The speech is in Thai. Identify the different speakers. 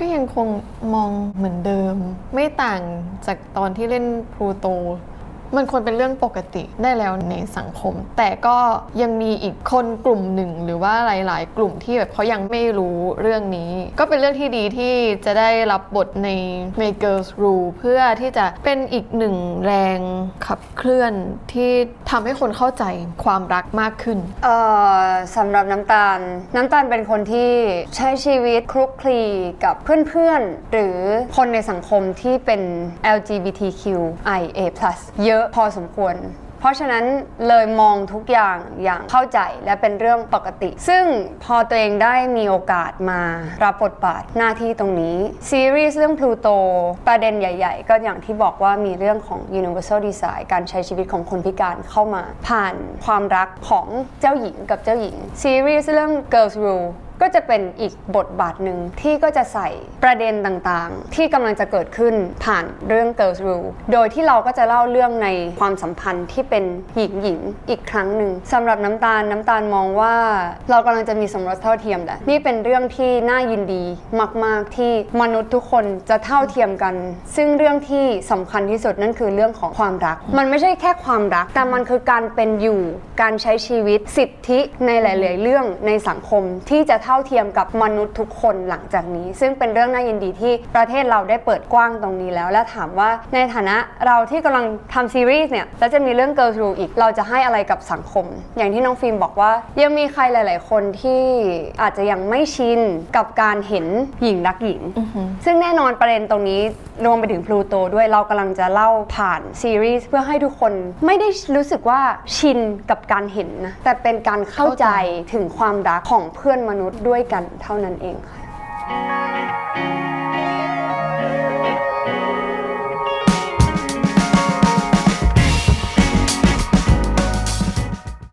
Speaker 1: ก็ยังคงมองเหมือนเดิม ไม่ต่างจากตอนที่เล่นพลูโต มันควรเป็นเรื่องปกติได้แล้วในสังคม แต่ก็ยังมีอีกคนกลุ่มหนึ่ง หรือว่าหลาย ๆ กลุ่มที่แบบเขายังไม่รู้เรื่องนี้ ก็เป็นเรื่องที่ดีที่จะได้รับบทในใน Girls Rule เพื่อที่จะเป็นอีกหนึ่งแรงขับเคลื่อนที่ทำให้คนเข้าใจความรักมากขึ้น
Speaker 2: เอ่อสำหรับน้ำตาล น้ำตาลเป็นคนที่ใช้ชีวิตคลุกคลีกับเพื่อน ๆ หรือคนในสังคมที่เป็น LGBTQIA+ เยอะพอสมควร เพราะฉะนั้นเลยมองทุกอย่างอย่างเข้าใจและเป็นเรื่องปกติ ซึ่งพอตัวเองได้มีโอกาสมารับบทบาทหน้าที่ตรงนี้ ซีรีส์เรื่องพลูโตประเด็นใหญ่ ๆ ก็อย่างที่บอกว่ามีเรื่องของ Universal Design การใช้ชีวิตของคนพิการเข้ามา ผ่านความรักของเจ้าหญิงกับเจ้าหญิง ซีรีส์เรื่อง Girls Rule ก็จะเป็นอีกบทบาทหนึ่งที่ก็จะใส่ประเด็นต่างๆ ที่กำลังจะเกิดขึ้นผ่านเรื่อง Girls Rule โดยที่เราก็จะเล่าเรื่องในความสัมพันธ์ที่เป็นหญิงหญิงอีกครั้งหนึ่งสำหรับน้ำตาลน้ำตาลมองว่า เรากำลังจะมีสมรสเท่าเทียมแหละนี่เป็นเรื่องที่น่ายินดีมาก ๆ ที่มนุษย์ทุกคนจะเท่าเทียมกัน ซึ่งเรื่องที่สำคัญที่สุดนั่นคือเรื่องของความรัก มันไม่ใช่แค่ความรัก แต่มันคือการเป็นอยู่ การใช้ชีวิตสิทธิในหลาย ๆ เรื่องในสังคมที่จะเท่าเทียมกับมนุษย์ทุกคนหลังจากนี้ ซึ่งเป็นเรื่องน่ายินดีที่ประเทศเราได้เปิดกว้างตรงนี้แล้ว และถามว่าในฐานะเราที่กำลังทำซีรีส์เนี่ยแล้วจะมีเรื่อง Girls Rule อีกเราจะให้อะไรกับสังคม อย่างที่น้องฟิล์มบอกว่า ยังมีใครหลาย ๆ คนที่อาจจะยังไม่ชินกับการเห็นหญิงรักหญิง ซึ่งแน่นอนประเด็นตรงนี้รวมไปถึงพลูโตด้วยเรากำลังจะเล่าผ่านซีรีส์เพื่อให้ทุกคนไม่ได้รู้สึกว่าชินกับการเห็นนะแต่เป็นการเข้าใจถึงความรักของเพื่อนมนุษย์ด้วยกันเท่านั้นเองค่ะ